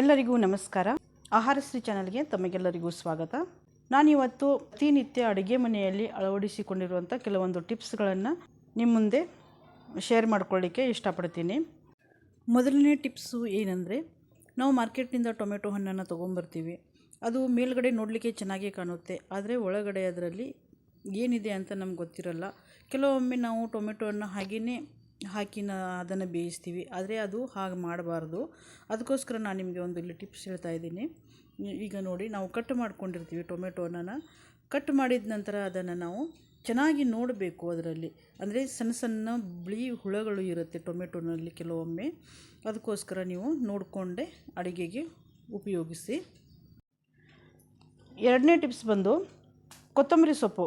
ಎಲ್ಲರಿಗೂ ನಮಸ್ಕಾರ. ಆಹಾರಶ್ರೀ ಚಾನಲ್ಗೆ ತಮಗೆಲ್ಲರಿಗೂ ಸ್ವಾಗತ. ನಾನಿವತ್ತು ಪ್ರತಿನಿತ್ಯ ಅಡುಗೆ ಮನೆಯಲ್ಲಿ ಅಳವಡಿಸಿಕೊಂಡಿರುವಂಥ ಕೆಲವೊಂದು ಟಿಪ್ಸ್ಗಳನ್ನು ನಿಮ್ಮ ಮುಂದೆ ಶೇರ್ ಮಾಡ್ಕೊಳ್ಳಿಕ್ಕೆ ಇಷ್ಟಪಡ್ತೀನಿ. ಮೊದಲನೇ ಟಿಪ್ಸು ಏನಂದರೆ, ನಾವು ಮಾರ್ಕೆಟ್ನಿಂದ ಟೊಮೆಟೊ ಹಣ್ಣನ್ನು ತೊಗೊಂಬರ್ತೀವಿ. ಅದು ಮೇಲ್ಗಡೆ ನೋಡಲಿಕ್ಕೆ ಚೆನ್ನಾಗಿ ಕಾಣುತ್ತೆ. ಆದರೆ ಒಳಗಡೆ ಅದರಲ್ಲಿ ಏನಿದೆ ಅಂತ ನಮ್ಗೆ ಗೊತ್ತಿರಲ್ಲ. ಕೆಲವೊಮ್ಮೆ ನಾವು ಟೊಮೆಟೊ ಟೊಮೆಟೊವನ್ನು ಹಾಗೆಯೇ ಹಾಕಿ ನಾ ಅದನ್ನು ಬೇಯಿಸ್ತೀವಿ. ಆದರೆ ಅದು ಹಾಗೆ ಮಾಡಬಾರ್ದು. ಅದಕ್ಕೋಸ್ಕರ ನಾನು ನಿಮಗೆ ಒಂದು ಇಲ್ಲಿ ಟಿಪ್ಸ್ ಹೇಳ್ತಾ ಇದ್ದೀನಿ. ಈಗ ನೋಡಿ ನಾವು ಕಟ್ ಮಾಡ್ಕೊಂಡಿರ್ತೀವಿ ಟೊಮೆಟೊನ ಕಟ್ ಮಾಡಿದ ನಂತರ ಅದನ್ನು ನಾವು ಚೆನ್ನಾಗಿ ನೋಡಬೇಕು ಅದರಲ್ಲಿ. ಅಂದರೆ ಸಣ್ಣ ಸಣ್ಣ ಬಿಳಿ ಹುಳಗಳು ಇರುತ್ತೆ ಟೊಮೆಟೊನಲ್ಲಿ ಕೆಲವೊಮ್ಮೆ. ಅದಕ್ಕೋಸ್ಕರ ನೀವು ನೋಡಿಕೊಂಡೆ ಅಡುಗೆಗೆ ಉಪಯೋಗಿಸಿ. ಎರಡನೇ ಟಿಪ್ಸ್ ಬಂದು ಕೊತ್ತಂಬರಿ ಸೊಪ್ಪು.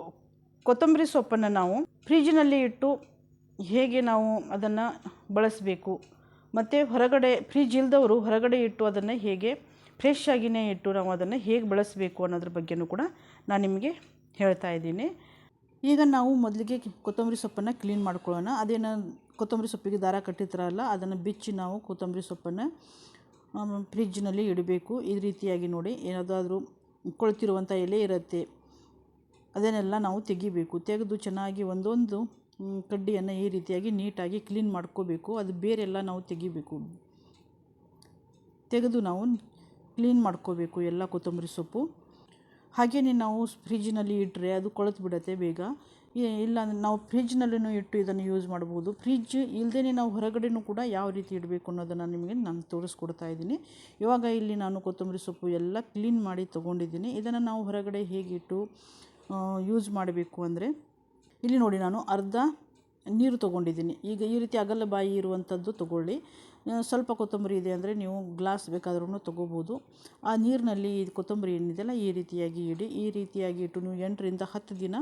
ಕೊತ್ತಂಬರಿ ಸೊಪ್ಪನ್ನು ನಾವು ಫ್ರಿಜ್ನಲ್ಲಿ ಇಟ್ಟು ಹೇಗೆ ನಾವು ಅದನ್ನು ಬಳಸಬೇಕು. ಮತ್ತು ಹೊರಗಡೆ ಫ್ರಿಜ್ ಇಲ್ದವರು ಹೊರಗಡೆ ಇಟ್ಟು ಅದನ್ನು ಹೇಗೆ ಫ್ರೆಶ್ ಆಗಿಯೇ ಇಟ್ಟು ನಾವು ಅದನ್ನು ಹೇಗೆ ಬಳಸಬೇಕು ಅನ್ನೋದ್ರ ಬಗ್ಗೆನೂ ಕೂಡ ನಾನು ನಿಮಗೆ ಹೇಳ್ತಾ ಇದ್ದೀನಿ. ಈಗ ನಾವು ಮೊದಲಿಗೆ ಕೊತ್ತಂಬರಿ ಸೊಪ್ಪನ್ನು ಕ್ಲೀನ್ ಮಾಡ್ಕೊಳ್ಳೋಣ. ಅದೇನು ಕೊತ್ತಂಬರಿ ಸೊಪ್ಪಿಗೆ ದಾರ ಕಟ್ಟಿರ್ತಾರಲ್ಲ, ಅದನ್ನು ಬಿಚ್ಚಿ ನಾವು ಕೊತ್ತಂಬರಿ ಸೊಪ್ಪನ್ನು ಫ್ರಿಜ್ನಲ್ಲಿ ಇಡಬೇಕು. ಈ ರೀತಿಯಾಗಿ ನೋಡಿ, ಏನಾದರೂ ಕೊಳ್ತಿರುವಂಥ ಎಲೆ ಇರುತ್ತೆ. ಅದನ್ನೆಲ್ಲ ನಾವು ತೆಗಿಬೇಕು. ತೆಗೆದು ಚೆನ್ನಾಗಿ ಒಂದೊಂದು ಕಡ್ಡಿಯನ್ನು ಈ ರೀತಿಯಾಗಿ ನೀಟಾಗಿ ಕ್ಲೀನ್ ಮಾಡ್ಕೋಬೇಕು. ಅದು ಬೇರೆಲ್ಲ ನಾವು ತೆಗಿಬೇಕು. ತೆಗೆದು ನಾವು ಕ್ಲೀನ್ ಮಾಡ್ಕೋಬೇಕು ಎಲ್ಲ ಕೊತ್ತಂಬರಿ ಸೊಪ್ಪು. ಹಾಗೆಯೇ ನಾವು ಫ್ರಿಜ್ನಲ್ಲಿ ಇಟ್ಟರೆ ಅದು ಕೊಳೆತು ಬಿಡುತ್ತೆ ಬೇಗ. ಇಲ್ಲ ನಾವು ಫ್ರಿಜ್ನಲ್ಲೂ ಇಟ್ಟು ಇದನ್ನು ಯೂಸ್ ಮಾಡ್ಬೋದು. ಫ್ರಿಜ್ ಇಲ್ಲದೇ ನಾವು ಹೊರಗಡೆನೂ ಕೂಡ ಯಾವ ರೀತಿ ಇಡಬೇಕು ಅನ್ನೋದನ್ನು ನಿಮಗೆ ನಾನು ತೋರಿಸ್ಕೊಡ್ತಾ ಇದ್ದೀನಿ. ಇವಾಗ ಇಲ್ಲಿ ನಾನು ಕೊತ್ತಂಬರಿ ಸೊಪ್ಪು ಎಲ್ಲ ಕ್ಲೀನ್ ಮಾಡಿ ತೊಗೊಂಡಿದ್ದೀನಿ. ಇದನ್ನು ನಾವು ಹೊರಗಡೆ ಹೇಗಿಟ್ಟು ಯೂಸ್ ಮಾಡಬೇಕು ಅಂದರೆ ಇಲ್ಲಿ ನೋಡಿ ನಾನು ಅರ್ಧ ನೀರು ತೊಗೊಂಡಿದ್ದೀನಿ. ಈಗ ಈ ರೀತಿ ಅಗಲ ಬಾಯಿ ಇರುವಂಥದ್ದು ತೊಗೊಳ್ಳಿ. ಸ್ವಲ್ಪ ಕೊತ್ತಂಬರಿ ಇದೆ ಅಂದರೆ ನೀವು ಗ್ಲಾಸ್ ಬೇಕಾದ್ರೂ ತೊಗೋಬೋದು. ಆ ನೀರಿನಲ್ಲಿ ಈ ಕೊತ್ತಂಬರಿ ಏನಿದೆಯಲ್ಲ, ಈ ರೀತಿಯಾಗಿ ಇಡಿ. ಈ ರೀತಿಯಾಗಿ ಇಟ್ಟು ನೀವು ಎಂಟರಿಂದ ಹತ್ತು ದಿನ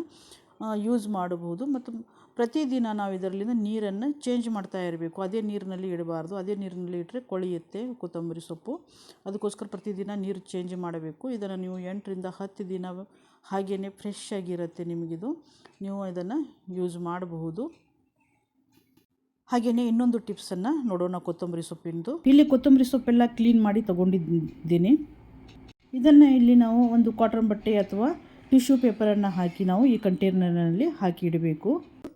ಯೂಸ್ ಮಾಡಬಹುದು. ಮತ್ತು ಪ್ರತಿದಿನ ನಾವು ಇದರಲ್ಲಿಂದ ನೀರನ್ನು ಚೇಂಜ್ ಮಾಡ್ತಾ ಇರಬೇಕು. ಅದೇ ನೀರಿನಲ್ಲಿ ಇಡಬಾರ್ದು. ಅದೇ ನೀರಿನಲ್ಲಿ ಇಟ್ಟರೆ ಕೊಳೆಯುತ್ತೆ ಕೊತ್ತಂಬರಿ ಸೊಪ್ಪು. ಅದಕ್ಕೋಸ್ಕರ ಪ್ರತಿದಿನ ನೀರು ಚೇಂಜ್ ಮಾಡಬೇಕು. ಇದನ್ನು ನೀವು ಎಂಟರಿಂದ ಹತ್ತು ದಿನ ಹಾಗೆಯೇ ಫ್ರೆಶ್ ಆಗಿರುತ್ತೆ ನಿಮಗಿದು. ನೀವು ಇದನ್ನು ಯೂಸ್ ಮಾಡಬಹುದು. ಹಾಗೆಯೇ ಇನ್ನೊಂದು ಟಿಪ್ಸನ್ನು ನೋಡೋಣ ಕೊತ್ತಂಬರಿ ಸೊಪ್ಪಿಂದು. ಇಲ್ಲಿ ಕೊತ್ತಂಬರಿ ಸೊಪ್ಪೆಲ್ಲ ಕ್ಲೀನ್ ಮಾಡಿ ತಗೊಂಡಿದ್ದೀನಿ. ಇದನ್ನು ಇಲ್ಲಿ ನಾವು ಒಂದು ಕಾಟನ್ ಬಟ್ಟೆ ಅಥವಾ ಟಿಶ್ಯೂ ಪೇಪರನ್ನು ಹಾಕಿ ನಾವು ಈ ಕಂಟೈನರ್ನಲ್ಲಿ ಹಾಕಿ ಇಡಬೇಕು.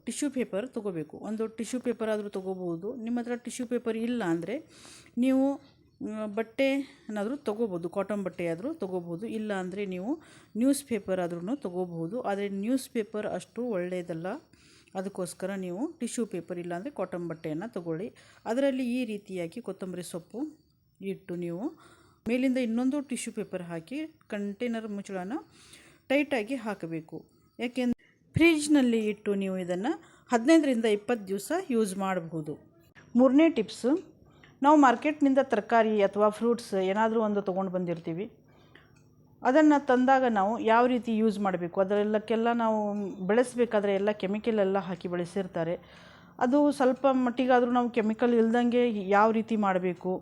ಟಿಶ್ಯೂ ಪೇಪರ್ ತೊಗೋಬೇಕು. ಒಂದು ಟಿಶ್ಯೂ ಪೇಪರ್ ಆದರೂ ತೊಗೋಬೋದು ನಿಮ್ಮ ಹತ್ರ ಟಿಶ್ಯೂ ಪೇಪರ್ ಇಲ್ಲ ಅಂದರೆ ನೀವು ಬಟ್ಟೆ ಏನಾದರೂ ತೊಗೋಬೋದು ಕಾಟನ್ ಬಟ್ಟೆ ಆದರೂ ತೊಗೋಬೋದು ಇಲ್ಲ ಅಂದರೆ ನೀವು ನ್ಯೂಸ್ ಪೇಪರ್ ಆದ್ರೂ ತೊಗೋಬಹುದು. ಆದರೆ ನ್ಯೂಸ್ ಪೇಪರ್ ಅಷ್ಟು ಒಳ್ಳೆಯದಲ್ಲ ಅದಕ್ಕೋಸ್ಕರ ನೀವು ಟಿಶ್ಯೂ ಪೇಪರ್ ಇಲ್ಲಾಂದರೆ ಕಾಟನ್ ಬಟ್ಟೆಯನ್ನು ತಗೊಳ್ಳಿ. ಅದರಲ್ಲಿ ಈ ರೀತಿಯಾಗಿ ಕೊತ್ತಂಬರಿ ಸೊಪ್ಪು ಇಟ್ಟು ನೀವು ಮೇಲಿಂದ ಇನ್ನೊಂದು ಟಿಶ್ಯೂ ಪೇಪರ್ ಹಾಕಿ ಕಂಟೈನರ್ ಮುಚ್ಚಳನ ಟೈಟಾಗಿ ಹಾಕಬೇಕು. ಯಾಕೆಂದರೆ ಫ್ರಿಜ್ನಲ್ಲಿ ಇಟ್ಟು ನೀವು ಇದನ್ನು ಹದಿನೈದರಿಂದ ಇಪ್ಪತ್ತು ದಿವಸ ಯೂಸ್ ಮಾಡಬಹುದು. ಮೂರನೇ ಟಿಪ್ಸು, ನಾವು ಮಾರ್ಕೆಟ್ನಿಂದ ತರಕಾರಿ ಅಥವಾ ಫ್ರೂಟ್ಸ್ ಏನಾದರೂ ಒಂದು ತೊಗೊಂಡು ಬಂದಿರ್ತೀವಿ. ಅದನ್ನು ತಂದಾಗ ನಾವು ಯಾವ ರೀತಿ ಯೂಸ್ ಮಾಡಬೇಕು? ಅದರೆಲ್ಲಕ್ಕೆಲ್ಲ ನಾವು ಬೆಳೆಸಬೇಕಾದ್ರೆ ಎಲ್ಲ ಕೆಮಿಕಲ್ ಎಲ್ಲ ಹಾಕಿ ಬೆಳೆಸಿರ್ತಾರೆ. ಅದು ಸ್ವಲ್ಪ ಮಟ್ಟಿಗಾದರೂ ನಾವು ಕೆಮಿಕಲ್ ಇಲ್ದಂಗೆ ಯಾವ ರೀತಿ ಮಾಡಬೇಕು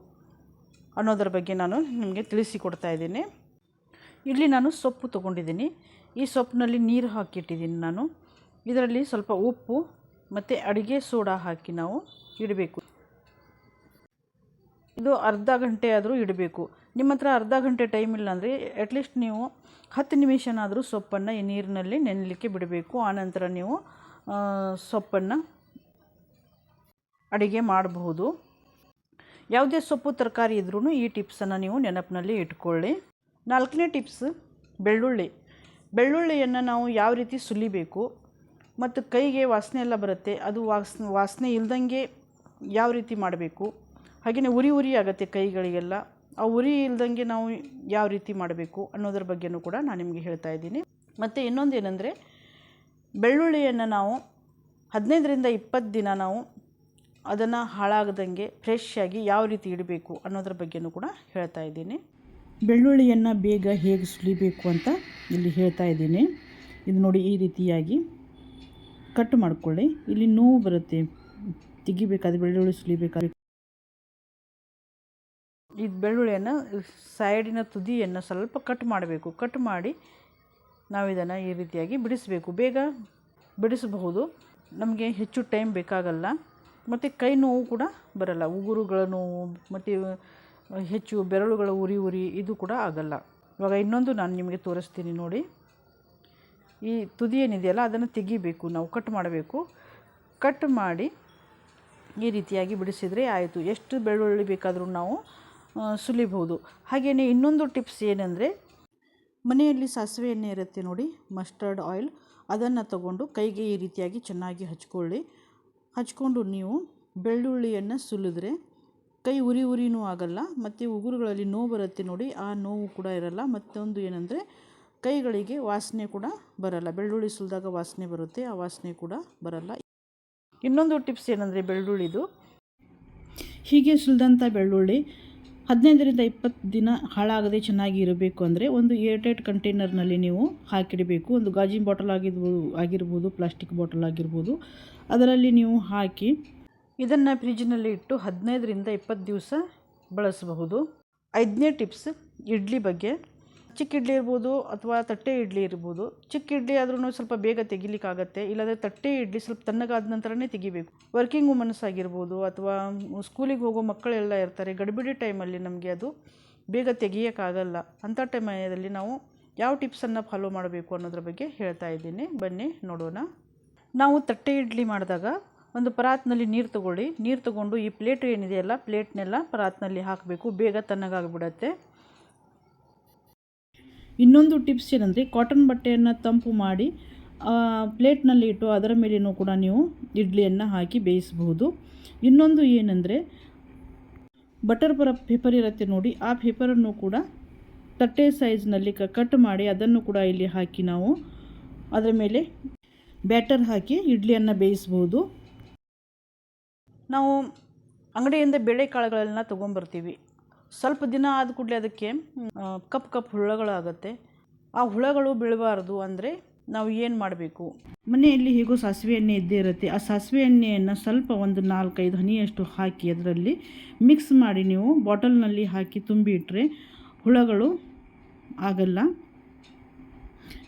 ಅನ್ನೋದ್ರ ಬಗ್ಗೆ ನಾನು ನಿಮಗೆ ತಿಳಿಸಿಕೊಡ್ತಾ ಇದ್ದೀನಿ. ಇಲ್ಲಿ ನಾನು ಸೊಪ್ಪು ತೊಗೊಂಡಿದ್ದೀನಿ. ಈ ಸೊಪ್ಪಿನಲ್ಲಿ ನೀರು ಹಾಕಿಟ್ಟಿದ್ದೀನಿ ನಾನು. ಇದರಲ್ಲಿ ಸ್ವಲ್ಪ ಉಪ್ಪು ಮತ್ತು ಅಡುಗೆ ಸೋಡಾ ಹಾಕಿ ನಾವು ಇಡಬೇಕು. ಇದು ಅರ್ಧ ಗಂಟೆ ಆದರೂ ಇಡಬೇಕು. ನಿಮ್ಮ ಹತ್ರ ಅರ್ಧ ಗಂಟೆ ಟೈಮ್ ಇಲ್ಲಾಂದರೆ ಅಟ್ಲೀಸ್ಟ್ ನೀವು ಹತ್ತು ನಿಮಿಷನಾದರೂ ಸೊಪ್ಪನ್ನು ಈ ನೀರಿನಲ್ಲಿ ನೆನಲಿಕ್ಕೆ ಬಿಡಬೇಕು. ಆನಂತರ ನೀವು ಸೊಪ್ಪನ್ನು ಅಡುಗೆ ಮಾಡಬಹುದು. ಯಾವುದೇ ಸೊಪ್ಪು ತರಕಾರಿ ಇದ್ರೂ ಈ ಟಿಪ್ಸನ್ನು ನೀವು ನೆನಪಿನಲ್ಲಿ ಇಟ್ಕೊಳ್ಳಿ. ನಾಲ್ಕನೇ ಟಿಪ್ಸ್, ಬೆಳ್ಳುಳ್ಳಿ. ಬೆಳ್ಳುಳ್ಳಿಯನ್ನು ನಾವು ಯಾವ ರೀತಿ ಸುಲಿಬೇಕು ಮತ್ತು ಕೈಗೆ ವಾಸನೆ ಎಲ್ಲ ಬರುತ್ತೆ, ಅದು ವಾಸನೆ ವಾಸನೆ ಇಲ್ದಂಗೆ ಯಾವ ರೀತಿ ಮಾಡಬೇಕು? ಹಾಗೆಯೇ ಉರಿ ಉರಿ ಆಗುತ್ತೆ ಕೈಗಳಿಗೆಲ್ಲ, ಆ ಉರಿ ಇಲ್ದಂಗೆ ನಾವು ಯಾವ ರೀತಿ ಮಾಡಬೇಕು ಅನ್ನೋದ್ರ ಬಗ್ಗೆನೂ ಕೂಡ ನಾನು ನಿಮಗೆ ಹೇಳ್ತಾ ಇದ್ದೀನಿ. ಮತ್ತು ಇನ್ನೊಂದು ಏನಂದರೆ, ಬೆಳ್ಳುಳ್ಳಿಯನ್ನು ನಾವು ಹದಿನೈದರಿಂದ ಇಪ್ಪತ್ತು ದಿನ ನಾವು ಅದನ್ನು ಹಾಳಾಗದಂಗೆ ಫ್ರೆಶ್ ಆಗಿ ಯಾವ ರೀತಿ ಇಡಬೇಕು ಅನ್ನೋದ್ರ ಬಗ್ಗೆನೂ ಕೂಡ ಹೇಳ್ತಾ ಇದ್ದೀನಿ. ಬೆಳ್ಳುಳ್ಳಿಯನ್ನು ಬೇಗ ಹೇಗೆ ಸುಲಿಬೇಕು ಅಂತ ಇಲ್ಲಿ ಹೇಳ್ತಾ ಇದ್ದೀನಿ. ಇದು ನೋಡಿ ಈ ರೀತಿಯಾಗಿ ಕಟ್ ಮಾಡಿಕೊಳ್ಳಿ. ಇಲ್ಲಿ ನೋವು ಬರುತ್ತೆ. ತೆಗಿಬೇಕಾದ್ರೆ ಬೆಳ್ಳುಳ್ಳಿ ಸುಲಿಬೇಕಾದ್ರೆ. ಇದು ಬೆಳ್ಳುಳ್ಳಿಯನ್ನು ಸೈಡಿನ ತುದಿಯನ್ನು ಸ್ವಲ್ಪ ಕಟ್ ಮಾಡಬೇಕು. ಕಟ್ ಮಾಡಿ ನಾವು ಇದನ್ನು ಈ ರೀತಿಯಾಗಿ ಬಿಡಿಸಬೇಕು. ಬೇಗ ಬಿಡಿಸಬಹುದು. ನಮಗೆ ಹೆಚ್ಚು ಟೈಮ್ ಬೇಕಾಗಲ್ಲ. ಮತ್ತು ಕೈ ನೋವು ಕೂಡ ಬರಲ್ಲ. ಉಗುರುಗಳ ನೋವು, ಮತ್ತು ಹೆಚ್ಚು ಬೆರಳುಗಳ ಉರಿ ಉರಿ ಇದು ಕೂಡ ಆಗಲ್ಲ. ಇವಾಗ ಇನ್ನೊಂದು ನಾನು ನಿಮಗೆ ತೋರಿಸ್ತೀನಿ ನೋಡಿ. ಈ ತುದಿ ಏನಿದೆಯಲ್ಲ ಅದನ್ನು ತೆಗಿಬೇಕು. ನಾವು ಕಟ್ ಮಾಡಬೇಕು. ಕಟ್ ಮಾಡಿ ಈ ರೀತಿಯಾಗಿ ಬಿಡಿಸಿದರೆ ಆಯಿತು. ಎಷ್ಟು ಬೆಳ್ಳುಳ್ಳಿ ಬೇಕಾದರೂ ನಾವು ಸುಲಿಬಹುದು. ಹಾಗೆಯೇ ಇನ್ನೊಂದು ಟಿಪ್ಸ್ ಏನಂದರೆ, ಮನೆಯಲ್ಲಿ ಸಾಸಿವೆ ಎಣ್ಣೆ ಇರುತ್ತೆ ನೋಡಿ ಮಸ್ಟರ್ಡ್ ಆಯಿಲ್ ಅದನ್ನು ತಗೊಂಡು ಕೈಗೆ ಈ ರೀತಿಯಾಗಿ ಚೆನ್ನಾಗಿ ಹಚ್ಕೊಳ್ಳಿ. ಹಚ್ಕೊಂಡು ನೀವು ಬೆಳ್ಳುಳ್ಳಿಯನ್ನು ಸುಲಿದ್ರೆ ಕೈ ಉರಿ ಉರಿನೂ ಆಗಲ್ಲ, ಮತ್ತು ಉಗುರುಗಳಲ್ಲಿ ನೋವು ಬರುತ್ತೆ ನೋಡಿ, ಆ ನೋವು ಕೂಡ ಇರಲ್ಲ. ಮತ್ತೊಂದು ಏನಂದರೆ, ಕೈಗಳಿಗೆ ವಾಸನೆ ಕೂಡ ಬರಲ್ಲ. ಬೆಳ್ಳುಳ್ಳಿ ಸುಲಿದಾಗ ವಾಸನೆ ಬರುತ್ತೆ, ಆ ವಾಸನೆ ಕೂಡ ಬರಲ್ಲ. ಇನ್ನೊಂದು ಟಿಪ್ಸ್ ಏನಂದರೆ, ಬೆಳ್ಳುಳ್ಳಿದು. ಹೀಗೆ ಸುಲಿದಂಥ ಬೆಳ್ಳುಳ್ಳಿ ಹದಿನೈದರಿಂದ ಇಪ್ಪತ್ತು ದಿನ ಹಾಳಾಗದೆ ಚೆನ್ನಾಗಿ ಇರಬೇಕು ಅಂದರೆ ಒಂದು ಏರ್ಟೈಟ್ ಕಂಟೈನರ್ನಲ್ಲಿ ನೀವು ಹಾಕಿಡಬೇಕು. ಒಂದು ಗಾಜಿನ ಬಾಟಲ್ ಆಗಿರ್ಬೋದು ಆಗಿರ್ಬೋದು, ಪ್ಲಾಸ್ಟಿಕ್ ಬಾಟಲ್ ಆಗಿರ್ಬೋದು. ಅದರಲ್ಲಿ ನೀವು ಹಾಕಿ ಇದನ್ನು ಫ್ರಿಜ್ನಲ್ಲಿ ಇಟ್ಟು ಹದಿನೈದರಿಂದ ಇಪ್ಪತ್ತು ದಿವಸ ಬಳಸಬಹುದು. ಐದನೇ ಟಿಪ್ಸ್, ಇಡ್ಲಿ ಬಗ್ಗೆ. ಚಿಕ್ಕ ಇಡ್ಲಿ ಇರ್ಬೋದು ಅಥವಾ ತಟ್ಟೆ ಇಡ್ಲಿ ಇರ್ಬೋದು. ಚಿಕ್ಕ ಇಡ್ಲಿ ಆದ್ರೂ ಸ್ವಲ್ಪ ಬೇಗ ತೆಗಿಲಿಕ್ಕಾಗತ್ತೆ. ಇಲ್ಲಾಂದರೆ ತಟ್ಟೆ ಇಡ್ಲಿ ಸ್ವಲ್ಪ ತಣ್ಣಗಾದ ನಂತರನೇ ತೆಗಿಬೇಕು. ವರ್ಕಿಂಗ್ ವುಮನ್ಸ್ ಆಗಿರ್ಬೋದು ಅಥವಾ ಸ್ಕೂಲಿಗೆ ಹೋಗೋ ಮಕ್ಕಳೆಲ್ಲ ಇರ್ತಾರೆ. ಗಡಿಬಿಡಿ ಟೈಮಲ್ಲಿ ನಮಗೆ ಅದು ಬೇಗ ತೆಗಿಯೋಕ್ಕಾಗಲ್ಲ. ಅಂಥ ಟೈಮಲ್ಲಿ ನಾವು ಯಾವ ಟಿಪ್ಸನ್ನು ಫಾಲೋ ಮಾಡಬೇಕು ಅನ್ನೋದ್ರ ಬಗ್ಗೆ ಹೇಳ್ತಾ ಇದ್ದೀನಿ. ಬನ್ನಿ, ನೋಡೋಣ. ನಾವು ತಟ್ಟೆ ಇಡ್ಲಿ ಮಾಡಿದಾಗ ಒಂದು ಪರಾತ್ನಲ್ಲಿ ನೀರು ತಗೊಳ್ಳಿ. ನೀರು ತಗೊಂಡು ಈ ಪ್ಲೇಟ್ ಏನಿದೆಯಲ್ಲ ಪ್ಲೇಟ್ನೆಲ್ಲ ಪರಾತ್ನಲ್ಲಿ ಹಾಕಬೇಕು. ಬೇಗ ತಣ್ಣಗಾಗ್ಬಿಡತ್ತೆ. ಇನ್ನೊಂದು ಟಿಪ್ಸ್ ಏನಂದರೆ ಕಾಟನ್ ಬಟ್ಟೆಯನ್ನು ತಂಪು ಮಾಡಿ ಪ್ಲೇಟ್ನಲ್ಲಿ ಇಟ್ಟು ಅದರ ಮೇಲೇನೂ ಕೂಡ ನೀವು ಇಡ್ಲಿಯನ್ನು ಹಾಕಿ ಬೇಯಿಸಬಹುದು. ಇನ್ನೊಂದು ಏನಂದರೆ, ಬಟರ್ ಪರ, ಪೇಪರ್ ಇರುತ್ತೆ ನೋಡಿ, ಆ ಪೇಪರನ್ನು ಕೂಡ ತಟ್ಟೆ ಸೈಜ್ನಲ್ಲಿ ಕಟ್ ಮಾಡಿ ಅದನ್ನು ಕೂಡ ಇಲ್ಲಿ ಹಾಕಿ ನಾವು ಅದರ ಮೇಲೆ ಬ್ಯಾಟರ್ ಹಾಕಿ ಇಡ್ಲಿಯನ್ನು ಬೇಯಿಸ್ಬೋದು ನಾವು ಅಂಗಡಿಯಿಂದ ಬೇಳೆಕಾಳುಗಳನ್ನ ತೊಗೊಂಬರ್ತೀವಿ. ಸ್ವಲ್ಪ ದಿನ ಆದ ಕೂಡಲೇ ಅದಕ್ಕೆ ಕಪ್ ಕಪ್ ಹುಳಗಳಾಗುತ್ತೆ. ಆ ಹುಳಗಳು ಬೀಳಬಾರ್ದು ಅಂದರೆ ನಾವು ಏನು ಮಾಡಬೇಕು? ಮನೆಯಲ್ಲಿ ಹೇಗೋ ಸಾಸಿವೆ ಎಣ್ಣೆ ಇದ್ದೇ ಇರುತ್ತೆ. ಆ ಸಾಸಿವೆ ಎಣ್ಣೆಯನ್ನು ಸ್ವಲ್ಪ ಒಂದು ನಾಲ್ಕೈದು ಹನಿಯಷ್ಟು ಹಾಕಿ ಅದರಲ್ಲಿ ಮಿಕ್ಸ್ ಮಾಡಿ ನೀವು ಬಾಟಲ್ನಲ್ಲಿ ಹಾಕಿ ತುಂಬಿ ಇಟ್ಟರೆ ಹುಳಗಳು ಆಗಲ್ಲ.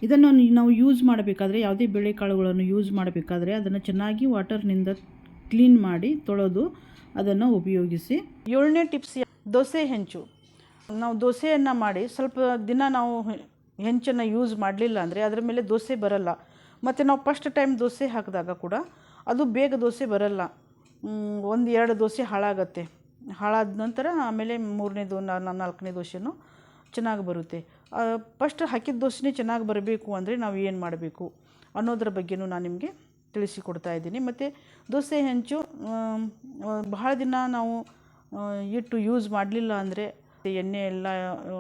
ಇದನ್ನು ನಾವು ಯೂಸ್ ಮಾಡಬೇಕಾದ್ರೆ, ಯಾವುದೇ ಬೇಳೆಕಾಳುಗಳನ್ನು ಯೂಸ್ ಮಾಡಬೇಕಾದ್ರೆ ಅದನ್ನು ಚೆನ್ನಾಗಿ ವಾಟರ್ನಿಂದ ಕ್ಲೀನ್ ಮಾಡಿ ತೊಳೆದು ಅದನ್ನು ಉಪಯೋಗಿಸಿ. ಏಳನೇ ಟಿಪ್ಸ್ ದೋಸೆ ಹೆಂಚು. ನಾವು ದೋಸೆಯನ್ನು ಮಾಡಿ ಸ್ವಲ್ಪ ದಿನ ನಾವು ಹೆಂಚನ್ನು ಯೂಸ್ ಮಾಡಲಿಲ್ಲ ಅಂದರೆ ಅದರ ಮೇಲೆ ದೋಸೆ ಬರಲ್ಲ. ಮತ್ತು ನಾವು ಫಸ್ಟ್ ಟೈಮ್ ದೋಸೆ ಹಾಕಿದಾಗ ಕೂಡ ಅದು ಬೇಗ ದೋಸೆ ಬರಲ್ಲ. ಒಂದು ಎರಡು ದೋಸೆ ಹಾಳಾಗತ್ತೆ. ಹಾಳಾದ ನಂತರ ಆಮೇಲೆ ಮೂರನೇದು ನಾಲ್ಕನೇ ದೋಸೆನೂ ಚೆನ್ನಾಗಿ ಬರುತ್ತೆ. ಫಸ್ಟ್ ಹಾಕಿದ ದೋಸೆನೇ ಚೆನ್ನಾಗಿ ಬರಬೇಕು ಅಂದರೆ ನಾವು ಏನು ಮಾಡಬೇಕು ಅನ್ನೋದ್ರ ಬಗ್ಗೆನೂ ನಾನು ನಿಮಗೆ ತಿಳಿಸಿಕೊಡ್ತಾ ಇದ್ದೀನಿ. ಮತ್ತು ದೋಸೆ ಹೆಂಚು ಬಹಳ ದಿನ ನಾವು ಇಟ್ಟು ಯೂಸ್ ಮಾಡಲಿಲ್ಲ ಅಂದರೆ ಎಣ್ಣೆ ಎಲ್ಲ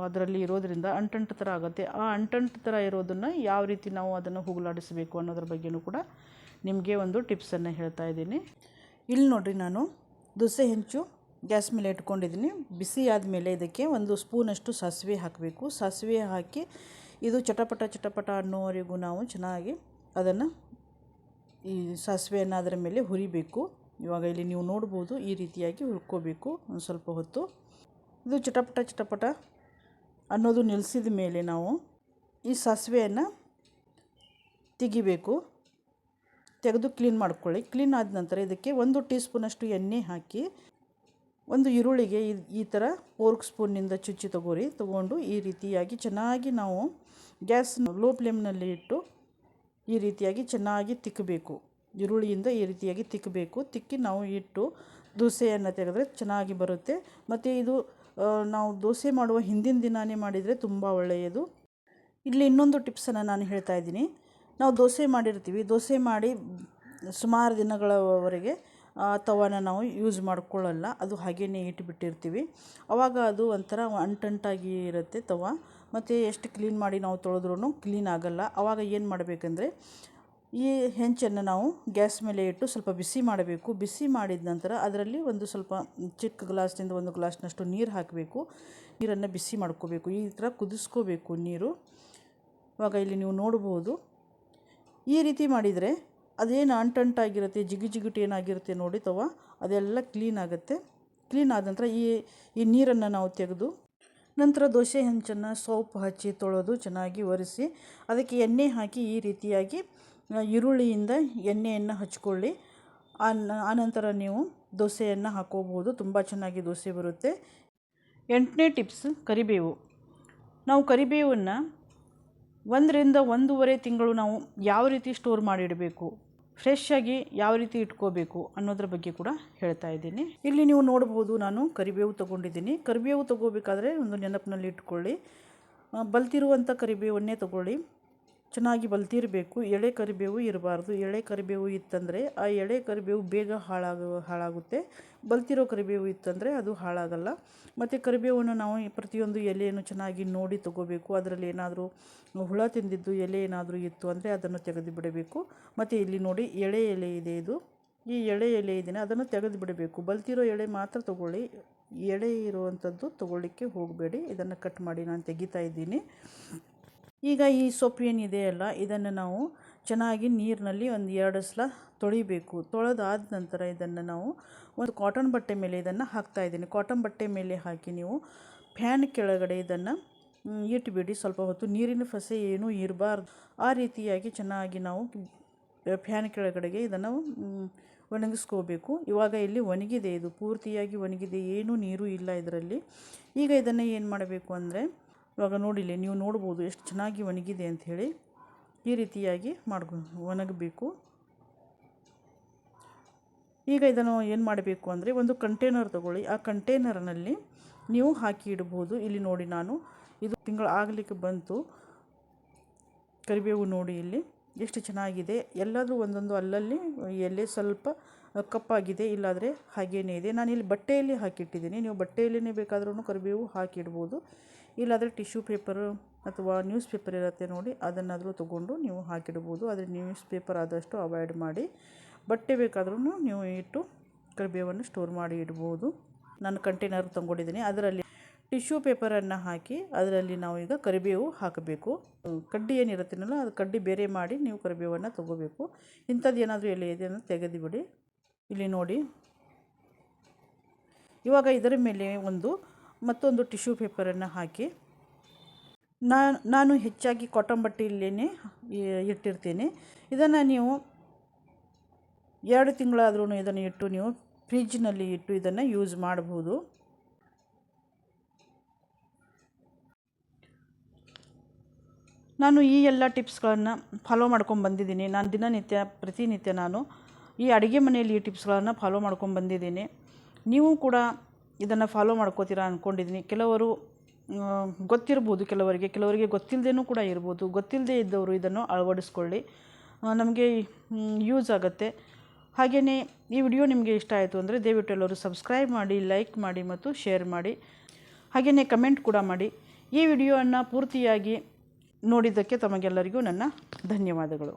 ಅದರಲ್ಲಿ ಇರೋದರಿಂದ ಅಂಟಂಟು ಥರ ಆಗುತ್ತೆ. ಆ ಅಂಟಂಟು ಥರ ಇರೋದನ್ನು ಯಾವ ರೀತಿ ನಾವು ಅದನ್ನು ಹೋಗಲಾಡಿಸಬೇಕು ಅನ್ನೋದ್ರ ಬಗ್ಗೆಯೂ ಕೂಡ ನಿಮಗೆ ಒಂದು ಟಿಪ್ಸನ್ನು ಹೇಳ್ತಾ ಇದ್ದೀನಿ. ಇಲ್ಲಿ ನೋಡಿರಿ ನಾನು ದೋಸೆ ಹೆಂಚು ಗ್ಯಾಸ್ ಮೇಲೆ ಇಟ್ಕೊಂಡಿದ್ದೀನಿ. ಬಿಸಿ ಆದಮೇಲೆ ಇದಕ್ಕೆ ಒಂದು ಸ್ಪೂನಷ್ಟು ಸಾಸಿವೆ ಹಾಕಬೇಕು. ಸಾಸಿವೆ ಹಾಕಿ ಇದು ಚಟಪಟ ಚಟಪಟ ಅನ್ನೋವರೆಗೂ ನಾವು ಚೆನ್ನಾಗಿ ಅದನ್ನು ಈ ಸಾಸಿವೆಯನ್ನು ಅದರ ಮೇಲೆ ಹುರಿಬೇಕು. ಇವಾಗ ಇಲ್ಲಿ ನೀವು ನೋಡ್ಬೋದು ಈ ರೀತಿಯಾಗಿ ಹುರ್ಕೋಬೇಕು ಒಂದು ಸ್ವಲ್ಪ ಹೊತ್ತು. ಇದು ಚಟಪಟ ಚಟಪಟ ಅನ್ನೋದು ನಿಲ್ಲಿಸಿದ ಮೇಲೆ ನಾವು ಈ ಸಾಸಿವೆಯನ್ನು ತೆಗಿಬೇಕು. ತೆಗೆದು ಕ್ಲೀನ್ ಮಾಡ್ಕೊಳ್ಳಿ. ಕ್ಲೀನ್ ಆದ ನಂತರ ಇದಕ್ಕೆ ಒಂದು ಟೀ ಸ್ಪೂನಷ್ಟು ಎಣ್ಣೆ ಹಾಕಿ ಒಂದು ಈರುಳ್ಳಿಗೆ ಈ ಥರ ಫೋರ್ಕ್ ಸ್ಪೂನ್ನಿಂದ ಚುಚ್ಚಿ ತಗೋರಿ. ತಗೊಂಡು ಈ ರೀತಿಯಾಗಿ ಚೆನ್ನಾಗಿ ನಾವು ಗ್ಯಾಸ್ ಲೋ ಫ್ಲೇಮ್ನಲ್ಲಿ ಇಟ್ಟು ಈ ರೀತಿಯಾಗಿ ಚೆನ್ನಾಗಿ ತಿಕ್ಕಬೇಕು ಈರುಳ್ಳಿಯಿಂದ ಈ ರೀತಿಯಾಗಿ ತಿಕ್ಕಬೇಕು ತಿಕ್ಕಿ ನಾವು ಇಟ್ಟು ದೋಸೆಯನ್ನು ತೆಗೆದ್ರೆ ಚೆನ್ನಾಗಿ ಬರುತ್ತೆ. ಮತ್ತು ಇದು ನಾವು ದೋಸೆ ಮಾಡುವ ಹಿಂದಿನ ದಿನಾನೇ ಮಾಡಿದರೆ ತುಂಬ ಒಳ್ಳೆಯದು. ಇಲ್ಲಿ ಇನ್ನೊಂದು ಟಿಪ್ಸನ್ನು ನಾನು ಹೇಳ್ತಾ ಇದ್ದೀನಿ. ನಾವು ದೋಸೆ ಮಾಡಿರ್ತೀವಿ. ದೋಸೆ ಮಾಡಿ ಸುಮಾರು ದಿನಗಳವರೆಗೆ ತವಾನ ನಾವು ಯೂಸ್ ಮಾಡ್ಕೊಳ್ಳಲ್ಲ. ಅದು ಹಾಗೇ ಇಟ್ಬಿಟ್ಟಿರ್ತೀವಿ. ಆವಾಗ ಅದು ಒಂಥರ ಅಂಟಂಟಾಗಿ ಇರುತ್ತೆ ತವ. ಮತ್ತು ಎಷ್ಟು ಕ್ಲೀನ್ ಮಾಡಿ ನಾವು ತೊಳೆದ್ರೂ ಕ್ಲೀನ್ ಆಗಲ್ಲ. ಆವಾಗ ಏನು ಮಾಡಬೇಕಂದ್ರೆ, ಈ ಹೆಂಚನ್ನು ನಾವು ಗ್ಯಾಸ್ ಮೇಲೆ ಇಟ್ಟು ಸ್ವಲ್ಪ ಬಿಸಿ ಮಾಡಬೇಕು. ಬಿಸಿ ಮಾಡಿದ ನಂತರ ಅದರಲ್ಲಿ ಒಂದು ಸ್ವಲ್ಪ ಚಿಕ್ಕ ಗ್ಲಾಸ್ನಿಂದ ಒಂದು ಗ್ಲಾಸ್ನಷ್ಟು ನೀರು ಹಾಕಬೇಕು. ನೀರನ್ನು ಬಿಸಿ ಮಾಡ್ಕೋಬೇಕು. ಈ ಥರ ಕುದಿಸ್ಕೋಬೇಕು ನೀರು. ಇವಾಗ ಇಲ್ಲಿ ನೀವು ನೋಡ್ಬೋದು. ಈ ರೀತಿ ಮಾಡಿದರೆ ಅದೇನು ಅಂಟಂಟಾಗಿರುತ್ತೆ ಜಿಗಿ ಜಿಗುಟು ಏನಾಗಿರುತ್ತೆ ನೋಡಿ ತವ ಅದೆಲ್ಲ ಕ್ಲೀನ್ ಆಗುತ್ತೆ. ಕ್ಲೀನ್ ಆದ ನಂತರ ಈ ಈ ನೀರನ್ನು ನಾವು ತೆಗೆದು ನಂತರ ದೋಸೆ ಹೆಂಚನ್ನು ಸೋಪ್ ಹಚ್ಚಿ ತೊಳೆದು ಚೆನ್ನಾಗಿ ಒರೆಸಿ ಅದಕ್ಕೆ ಎಣ್ಣೆ ಹಾಕಿ ಈ ರೀತಿಯಾಗಿ ಈರುಳ್ಳಿಯಿಂದ ಎಣ್ಣೆಯನ್ನು ಹಚ್ಕೊಳ್ಳಿ. ಆನಂತರ ನೀವು ದೋಸೆಯನ್ನು ಹಾಕೋಬೋದು ತುಂಬ ಚೆನ್ನಾಗಿ ದೋಸೆ ಬರುತ್ತೆ. ಎಂಟನೇ ಟಿಪ್ಸ್, ಕರಿಬೇವು. ನಾವು ಕರಿಬೇವನ್ನು ಒಂದರಿಂದ ಒಂದೂವರೆ ತಿಂಗಳು ನಾವು ಯಾವ ರೀತಿ ಸ್ಟೋರ್ ಮಾಡಿಡಬೇಕು? ಫ್ರೆಶ್ ಆಗಿ ಯಾವ ರೀತಿ ಇಟ್ಕೋಬೇಕು ಅನ್ನೋದ್ರ ಬಗ್ಗೆ ಕೂಡ ಹೇಳ್ತಾ ಇದ್ದೀನಿ. ಇಲ್ಲಿ ನೀವು ನೋಡ್ಬೋದು ನಾನು ಕರಿಬೇವು ತೊಗೊಂಡಿದ್ದೀನಿ. ಕರಿಬೇವು ತೊಗೋಬೇಕಾದ್ರೆ ಒಂದು ನೆನಪಿನಲ್ಲಿ ಇಟ್ಕೊಳ್ಳಿ. ಬಲ್ತಿರುವಂಥ ಕರಿಬೇವನ್ನೇ ತಗೊಳ್ಳಿ. ಚೆನ್ನಾಗಿ ಬಲ್ತಿರಬೇಕು. ಎಳೆ ಕರಿಬೇವು ಇರಬಾರ್ದು. ಎಳೆ ಕರಿಬೇವು ಇತ್ತಂದರೆ ಆ ಎಳೆ ಕರಿಬೇವು ಬೇಗ ಹಾಳಾಗ, ಹಾಳಾಗುತ್ತೆ. ಬಲ್ತಿರೋ ಕರಿಬೇವು ಇತ್ತಂದರೆ ಅದು ಹಾಳಾಗಲ್ಲ. ಮತ್ತು ಕರಿಬೇವನ್ನು ನಾವು ಪ್ರತಿಯೊಂದು ಎಲೆಯನ್ನು ಚೆನ್ನಾಗಿ ನೋಡಿ ತಗೋಬೇಕು. ಅದರಲ್ಲಿ ಏನಾದರೂ ಹುಳ ತಿಂದಿದ್ದು ಎಲೆ ಏನಾದರೂ ಇತ್ತು ಅಂದರೆ ಅದನ್ನು ತೆಗೆದು ಬಿಡಬೇಕು. ಮತ್ತು ಇಲ್ಲಿ ನೋಡಿ ಎಳೆ ಎಲೆ ಇದೆ ಇದು. ಈ ಎಳೆ ಎಲೆ ಇದೆ ಅದನ್ನು ತೆಗೆದು ಬಿಡಬೇಕು. ಬಲ್ತಿರೋ ಎಳೆ ಮಾತ್ರ ತಗೊಳ್ಳಿ. ಎಳೆ ಇರುವಂಥದ್ದು ತಗೊಳ್ಳಿಕ್ಕೆ ಹೋಗಬೇಡಿ. ಇದನ್ನು ಕಟ್ ಮಾಡಿ ನಾನು ತೆಗಿತಾ ಇದ್ದೀನಿ. ಈಗ ಈ ಸೊಪ್ಪು ಏನಿದೆಯಲ್ಲ ಇದನ್ನು ನಾವು ಚೆನ್ನಾಗಿ ನೀರಿನಲ್ಲಿ ಒಂದು ಎರಡು ಸಲ ತೊಳಿಬೇಕು. ತೊಳೆದಾದ ನಂತರ ಇದನ್ನು ನಾವು ಒಂದು ಕಾಟನ್ ಬಟ್ಟೆ ಮೇಲೆ ಇದನ್ನು ಹಾಕ್ತಾ ಇದ್ದೀನಿ. ಕಾಟನ್ ಬಟ್ಟೆ ಮೇಲೆ ಹಾಕಿ ನೀವು ಫ್ಯಾನ್ ಕೆಳಗಡೆ ಇದನ್ನು ಇಟ್ಬಿಡಿ. ಸ್ವಲ್ಪ ಹೊತ್ತು ನೀರಿನ ಫಸೆ ಏನೂ ಇರಬಾರ್ದು. ಆ ರೀತಿಯಾಗಿ ಚೆನ್ನಾಗಿ ನಾವು ಫ್ಯಾನ್ ಕೆಳಗಡೆಗೆ ಇದನ್ನು ಒಣಗಿಸ್ಕೋಬೇಕು. ಇವಾಗ ಇಲ್ಲಿ ಒಣಗಿದೆ. ಇದು ಪೂರ್ತಿಯಾಗಿ ಒಣಗಿದೆ. ಏನೂ ನೀರು ಇಲ್ಲ ಇದರಲ್ಲಿ. ಈಗ ಇದನ್ನು ಏನು ಮಾಡಬೇಕು ಅಂದರೆ ಇವಾಗ ನೋಡಿಲಿ ನೀವು ನೋಡ್ಬೋದು ಎಷ್ಟು ಚೆನ್ನಾಗಿ ಒಣಗಿದೆ ಅಂಥೇಳಿ ಈ ರೀತಿಯಾಗಿ ಮಾಡ್ಕೊ ಒಣಗಬೇಕು. ಈಗ ಇದನ್ನು ಏನು ಮಾಡಬೇಕು ಅಂದರೆ ಒಂದು ಕಂಟೇನರ್ ತಗೊಳ್ಳಿ. ಆ ಕಂಟೇನರ್ನಲ್ಲಿ ನೀವು ಹಾಕಿ ಇಡ್ಬೋದು. ಇಲ್ಲಿ ನೋಡಿ ನಾನು, ಇದು ತಿಂಗಳು ಆಗಲಿಕ್ಕೆ ಬಂತು. ಕರಿಬೇವು ನೋಡಿ ಇಲ್ಲಿ ಎಷ್ಟು ಚೆನ್ನಾಗಿದೆ. ಎಲ್ಲಾದರೂ ಒಂದೊಂದು ಅಲ್ಲಲ್ಲಿ ಎಲೆ ಸ್ವಲ್ಪ ಕಪ್ಪಾಗಿದೆ ಇಲ್ಲಾದರೆ ಹಾಗೇನೇ ಇದೆ. ನಾನು ಇಲ್ಲಿ ಬಟ್ಟೆಯಲ್ಲಿ ಹಾಕಿಟ್ಟಿದ್ದೀನಿ. ನೀವು ಬಟ್ಟೆಯಲ್ಲೇ ಬೇಕಾದ್ರೂ ಕರಿಬೇವು ಹಾಕಿಡ್ಬೋದು ಇಲ್ಲಾದರೆ ಟಿಶ್ಯೂ ಪೇಪರು ಅಥವಾ ನ್ಯೂಸ್ ಪೇಪರ್ ಇರುತ್ತೆ ನೋಡಿ, ಅದನ್ನಾದರೂ ತೊಗೊಂಡು ನೀವು ಹಾಕಿಡ್ಬೋದು. ಆದರೆ ನ್ಯೂಸ್ ಪೇಪರ್ ಆದಷ್ಟು ಅವಾಯ್ಡ್ ಮಾಡಿ. ಬಟ್ಟೆ ಬೇಕಾದ್ರೂ ನೀವು ಇಟ್ಟು ಕರಿಬೇವನ್ನು ಸ್ಟೋರ್ ಮಾಡಿ ಇಡ್ಬೋದು. ನಾನು ಕಂಟೈನರ್ ತೊಗೊಂಡಿದ್ದೀನಿ. ಅದರಲ್ಲಿ ಟಿಶ್ಯೂ ಪೇಪರನ್ನು ಹಾಕಿ ಅದರಲ್ಲಿ ನಾವು ಈಗ ಕರಿಬೇವು ಹಾಕಬೇಕು. ಕಡ್ಡಿ ಏನಿರುತ್ತೇನಲ್ಲ, ಅದು ಕಡ್ಡಿ ಬೇರೆ ಮಾಡಿ ನೀವು ಕರಿಬೇವನ್ನು ತೊಗೋಬೇಕು. ಇಂಥದ್ದು ಏನಾದರೂ ಎಲೆ ಇದೆ ಅಂದರೆ ತೆಗೆದುಬಿಡಿ. ಇಲ್ಲಿ ನೋಡಿ. ಇವಾಗ ಇದರ ಮೇಲೆ ಒಂದು ಮತ್ತೊಂದು ಟಿಶ್ಯೂ ಪೇಪರನ್ನು ಹಾಕಿ ನಾನು ನಾನು ಹೆಚ್ಚಾಗಿ ಕಾಟನ್ ಬಟ್ಟೆಯಲ್ಲೇ ಇಟ್ಟಿರ್ತೀನಿ. ಇದನ್ನು ನೀವು ಎರಡು ತಿಂಗಳಾದ್ರೂ ಇದನ್ನು ಇಟ್ಟು ನೀವು ಫ್ರಿಜ್ನಲ್ಲಿ ಇಟ್ಟು ಇದನ್ನು ಯೂಸ್ ಮಾಡಬಹುದು ನಾನು ಈ ಎಲ್ಲ ಟಿಪ್ಸ್ಗಳನ್ನು ಫಾಲೋ ಮಾಡ್ಕೊಂಡು ಬಂದಿದ್ದೀನಿ. ನಾನು ದಿನನಿತ್ಯ, ಪ್ರತಿನಿತ್ಯ ನಾನು ಈ ಅಡುಗೆ ಮನೆಯಲ್ಲಿ ಈ ಟಿಪ್ಸ್ಗಳನ್ನು ಫಾಲೋ ಮಾಡ್ಕೊಂಡು ಬಂದಿದ್ದೀನಿ. ನೀವು ಕೂಡ ಇದನ್ನು ಫಾಲೋ ಮಾಡ್ಕೋತೀರಾ ಅಂದ್ಕೊಂಡಿದ್ದೀನಿ ಕೆಲವರು ಗೊತ್ತಿರ್ಬೋದು ಕೆಲವರಿಗೆ. ಕೆಲವರಿಗೆ ಗೊತ್ತಿಲ್ಲದೇನೂ ಕೂಡ ಇರ್ಬೋದು. ಗೊತ್ತಿಲ್ಲದೇ ಇದ್ದವರು ಇದನ್ನು ಅಳವಡಿಸ್ಕೊಳ್ಳಿ. ನಮಗೆ ಯೂಸ್ ಆಗುತ್ತೆ. ಹಾಗೆಯೇ ಈ ವಿಡಿಯೋ ನಿಮಗೆ ಇಷ್ಟ ಆಯಿತು ಅಂದರೆ ದಯವಿಟ್ಟು ಎಲ್ಲರೂ ಸಬ್ಸ್ಕ್ರೈಬ್ ಮಾಡಿ ಲೈಕ್ ಮಾಡಿ ಮತ್ತು ಶೇರ್ ಮಾಡಿ. ಹಾಗೆಯೇ ಕಮೆಂಟ್ ಕೂಡ ಮಾಡಿ. ಈ ವಿಡಿಯೋವನ್ನು ಪೂರ್ತಿಯಾಗಿ ನೋಡಿದ್ದಕ್ಕೆ ತಮಗೆಲ್ಲರಿಗೂ ನನ್ನ ಧನ್ಯವಾದಗಳು.